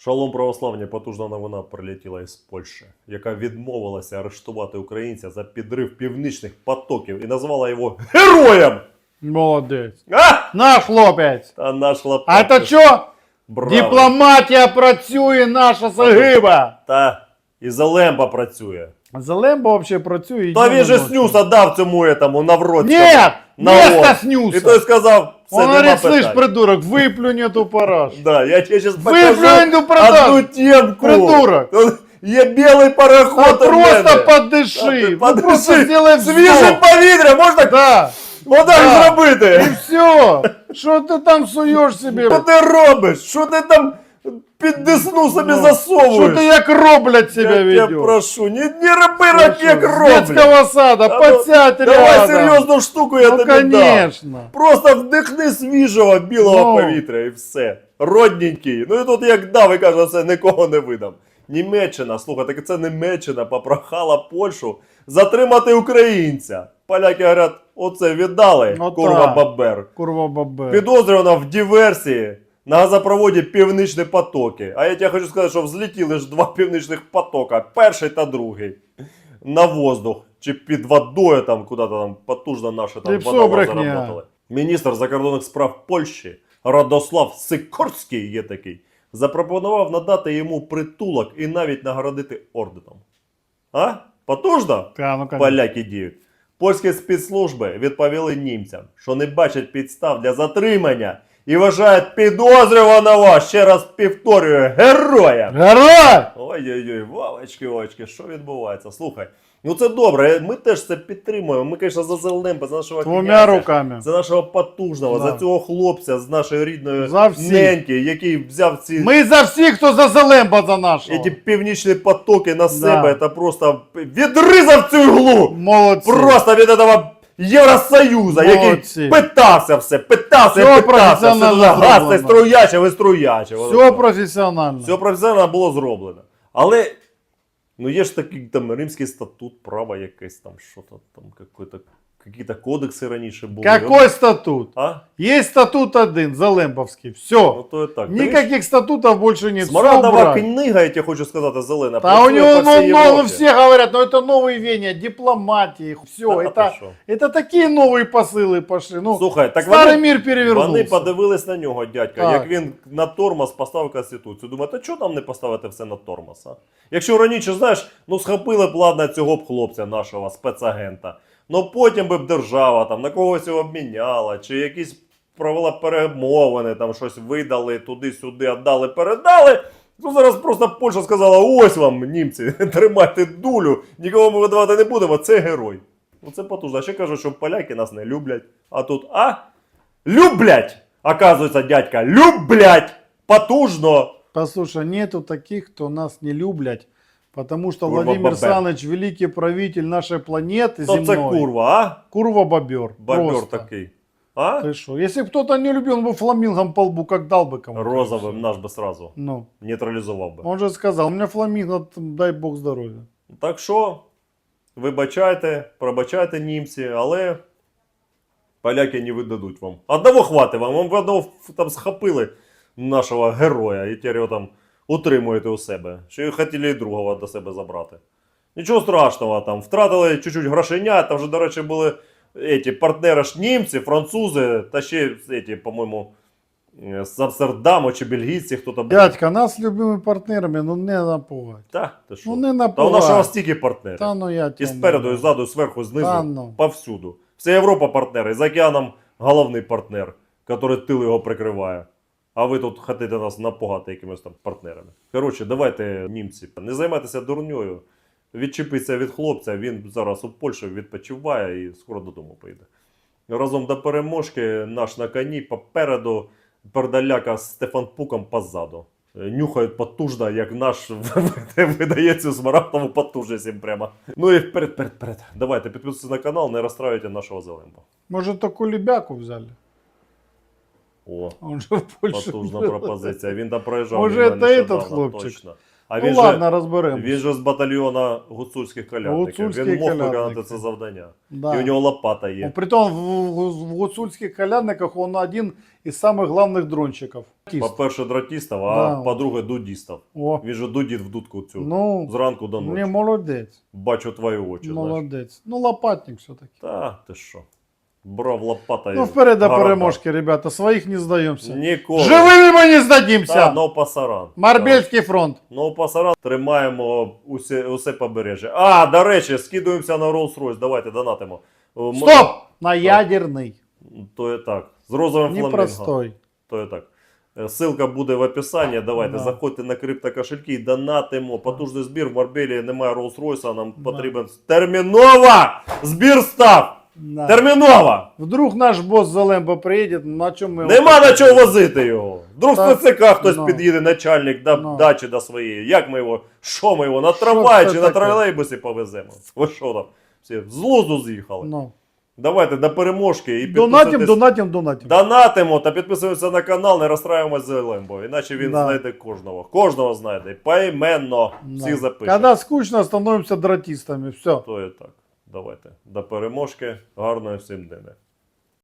Шалом православні, потужна новина прилетіла із Польщі, яка відмовилася арештувати українця за підрив північних потоків і назвала його героєм. Молодець. А! Наш хлопець. Та наш лапак. А це що? Браво. Дипломатія працює, наша загиба. Та і Залемба працює. Зелемба взагалі працює. Та він же снюса дав цьому этому Навроцькому. Нет, На снюса. І той сказав, це Он нема говорит, слышь, питань. придурок, выплюнь эту параш. Да, я тебе сейчас Выплюнь покажу эту одну параш. темку. Придурок. Тут Є білий пароход А у просто мене. Та подыши. ти Ну, подиши. просто сделай Свіже вздох. повітря, можна Да. отак Да. зробити? И все. Что ты там суешь себе? Що ти робиш? Що ти там під десну собі Ну, засовуєш? Что ты як роблять себя Я тебе прошу, не, не роби так, як роблять. детского сада, А ну, подсядь Давай серйозну штуку я Ну, тобі дам. Просто вдихни свіжого білого Ну. повітря і все. Родненький. Ну і тут як дав і каже, це нікого не видам. Німеччина, слухай, так це Німеччина попрохала Польщу затримати українця. Поляки говорять, оце віддали, Ну курва бабер. Курва бабе. Підозрювана в диверсії на газопроводі Північні потоки. А я тебе хочу сказати, що взлетіли ж два північних потока, перший та другий. На воздух. Чи під водою там, куди-то там потужно наші там І все водолази брехня. работали. Міністр закордонних справ Польщі Радослав Сикорський є такий. Запропонував надати йому притулок і навіть нагородити орденом. А? Потужно? Та, ну, конечно. Поляки діють. Польські спецслужби відповіли німцям, що не бачать підстав для затримання і вважають підозрюваного, ще раз повторюю, героєм. Герой! Ой-ой-ой, вавочки, вавочки, що відбувається? Слухай, ну це добре, ми теж це підтримуємо. Ми, звісно, за Зеленемпа, за нашого Двумя князя, руками. за нашого потужного, Да. за цього хлопця з нашої рідної За всіх. неньки, який взяв ці, Ми за всіх, хто за Зелемба за нашого. ці північні потоки на себе та просто відрізав цю іглу. Молодці. Просто від этого Євросоюзу, Молодці. який питався все, питався, Все питався, все професіонально струяче, ви зроблено. струячив і струячив. Все професіонально. Все професіонально було зроблено. Але ну є ж такий там римський статут, право якесь там, що то там, какой-то, какие-то кодекси раніше були. Какой статут? А? Есть статут один, Залембовский. Все. Ну то і так. Никаких статутов больше нет. Всё Смарагдова убрали. книга, я тебе хочу сказати, зелена. Да у працює него по всій ну, ну, Європі. все говорят, ну это новый вене, дипломатии, все, Та ти это, що? это такие новые посылы пошли. Ну, Слухай, так старый вони, мир перевернулся. вони подивились на нього, дядька, Так. як він на тормоз поставив Конституцію. Думаю, та чого там не поставити все на тормоз? А? Якщо раніше, знаєш, ну схопили б ладно цього б хлопця нашого спецагента. Ну потім би б держава там на когось його обміняла, чи якісь провела перемовини, там щось видали туди-сюди, віддали, передали. Ну зараз просто Польща сказала: ось вам, німці, тримайте дулю, нікого ми видавати не будемо, це герой. Ну це потужно. А ще кажуть, що поляки нас не люблять. А тут, а? Люблять! Оказується, дядька, люблять! Потужно! Послушай, нету таких, кто нас не люблять, потому что Курва Владимир бабер. Саныч великий правитель нашей планеты Хто це земной. курва, а? Курва бобер. Бобер Просто. такий. А? Ты что? Если бы кто-то не любил, он бы фламингом по лбу как дал бы кому Розовим наш би сразу Ну, нейтралізував би. он же сказал, у меня фламинго, т- дай бог здоровья. Так що, вибачайте, пробачайте німці, але поляки не видадуть вам. Одного хватить вам, вам одного ф- там схопили нашого героя і тепер його там утримуєте у себе. Ще й хотіли і другого до себе забрати. Нічого страшного, там втратили чуть-чуть грошенят, там вже, до речі, були эти партнери ж німці, французи, та ще эти, по-моєму, е, з Амстердаму чи бельгійці, хто там. Дядька, нас любими партнерами, ну не напугать. Та, ти що? Ну не Та у напугать. нашого стільки партнерів. Та ну я І тебе спереду, і ззаду, і зверху, знизу, Та ну. повсюду. Вся Європа партнери, за океаном головний партнер, який тил його прикриває. А ви тут хочете нас напугати якимось там партнерами. Коротше, давайте, німці, не займайтеся дурньою. Відчепіться від хлопця, він зараз у Польщі відпочиває і скоро додому поїде. Разом до переможки наш на коні попереду, пердаляка з Стефан Пуком позаду. Нюхають потужно, як наш видає цю смарагдову потужність їм прямо. Ну і вперед, вперед, вперед. Давайте підписуйтесь на канал, не розстраюйте нашого Зеленба. Может, то Кулебяку взяли? О, Он же в Польше. потужна был. пропозиція. Він там проїжджав. Може, мимо це нещодавно, этот хлопчик? Точно. А ну він ладно, же, розберемо. він же з батальйона гуцульських колядників. Гуцульські він мог колядники. виконати це завдання. Да. І у нього лопата є. Ну, Притом в, в, в гуцульских колядниках он один из самых главных дрончиков. По-перше, дратістов, а Да. по-друге, дудістов. О, Він же дудіт в дудку цю. ну, Зранку до ночі. не молодець. Бачу твої очі. знаєш. Молодець. Ну, лопатник все-таки. Та ти що? Брав лопата Ну, вперед до переможки, ребята. Своїх не здаємося. Ніколи. Живими ми не Та, здадимося. ну пасаран. Марбельський фронт. Ну, пасаран тримаємо усе, усе побережжя. А, до речі, скидуємося на Rolls-Royce. Давайте донатимо. М- Стоп! На ядерний. То і так. З розовим фламінго. Непростой. То і так. Е, Ссылка буде в описанні. Давайте Да. заходьте на криптокошельки і донатимо. Потужний збір в Марбелі немає Rolls-Royce, нам Да. потрібен терміново! Збір став! Да. Терміново! Вдруг наш босс Залембо приїде, на чому ми... Нема на чого возити його. Вдруг з ТЦК хтось ну. під'їде, начальник до Ну. дачі до своєї. Як ми його? Що ми його? На трамваї це чи на таке? тролейбусі повеземо? Ви що там? Всі з лузу з'їхали. Ну. Давайте до переможки і Донатим, підписуйтесь. донатим, донатим. Донатимо та підписуємося на канал, не розстраюємося з Лембо, іначе він Да. знайде кожного. Кожного знайде. Поіменно. Да. Всіх запише. Когда скучно, становимся дратистами. Все. То і так. Давайте. До переможки. Гарної всім дня.